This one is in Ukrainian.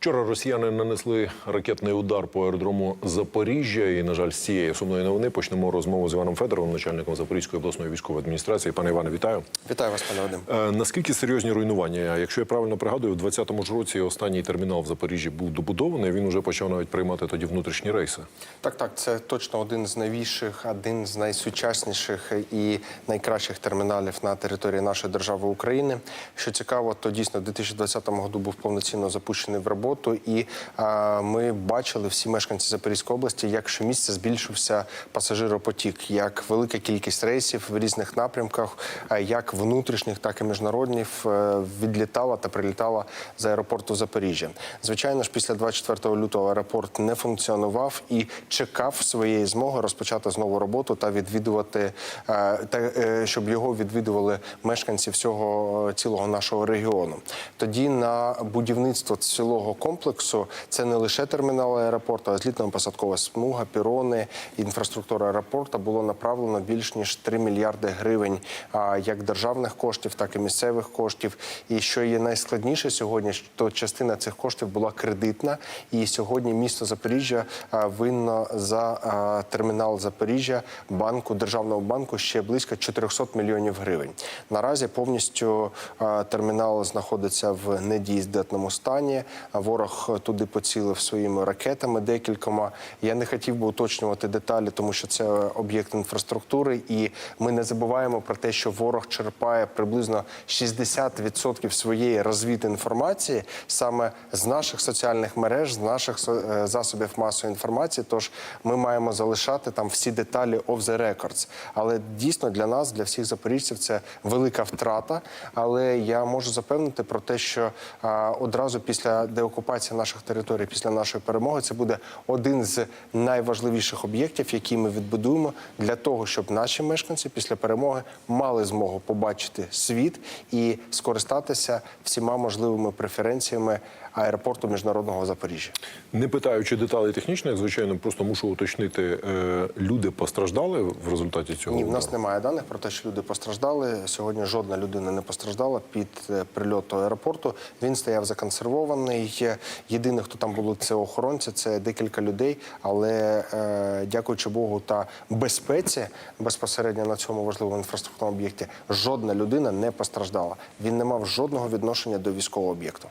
Вчора росіяни нанесли ракетний удар по аеродрому Запоріжжя. І, на жаль, з цієї сумної новини почнемо розмову з Іваном Федоровим, начальником Запорізької обласної військової адміністрації. Пане Іване, вітаю. Вітаю вас, пане Вадим. Е, наскільки серйозні руйнування? Якщо я правильно пригадую, в 2020 ж році останній термінал в Запоріжжі був добудований. Він вже почав навіть приймати тоді внутрішні рейси. Так, так, це точно один з найвіших, один з найсучасніших і найкращих терміналів на території нашої держави України. Що цікаво, то дійсно в 2020 году був повноцінно запущений в роботу, і а, ми бачили всі мешканці Запорізької області, як щомісяця збільшився пасажиропотік, як велика кількість рейсів в різних напрямках, як внутрішніх, так і міжнародних е, відлітала та прилітала з аеропорту Запоріжжя. Звичайно ж, після 24 лютого аеропорт не функціонував і чекав своєї змоги розпочати знову роботу та відвідувати е, та е, щоб його відвідували мешканці всього цілого нашого регіону. Тоді на будівництво цілого комплексу це не лише термінал аеропорту, а злітно-посадкова смуга, пірони, інфраструктура аеропорту було направлено більш ніж 3 мільярди гривень як державних коштів, так і місцевих коштів. І що є найскладніше сьогодні, то частина цих коштів була кредитна. І сьогодні місто Запоріжжя винно за термінал Запоріжжя банку державного банку ще близько 400 мільйонів гривень. Наразі повністю термінал знаходиться в недієздатному стані. Ворог туди поцілив своїми ракетами декількома. Я не хотів би уточнювати деталі, тому що це об'єкт інфраструктури, і ми не забуваємо про те, що ворог черпає приблизно 60% своєї розвіти інформації саме з наших соціальних мереж, з наших е, засобів масової інформації. Тож ми маємо залишати там всі деталі off the records. Але дійсно для нас, для всіх запоріжців, це велика втрата. Але я можу запевнити про те, що а, одразу після деокупації наших територій, після нашої перемоги, це буде один з найважливіших об'єктів, які ми відбудуємо для того, щоб наші мешканці після перемоги мали змогу побачити світ і скористатися всіма можливими преференціями аеропорту міжнародного Запоріжжя. Не питаючи деталей технічних, звичайно, просто мушу уточнити. е, Люди постраждали в результаті цього? Ні, в нас немає даних про те, що люди постраждали. Сьогодні жодна людина не постраждала під е, прильот аеропорту. Він стояв законсервований. Єдине, хто там було це охоронці, це декілька людей. Але е, дякуючи Богу та безпеці безпосередньо на цьому важливому інфраструктурному об'єкті, жодна людина не постраждала. Він не мав жодного відношення до військового об'єкту.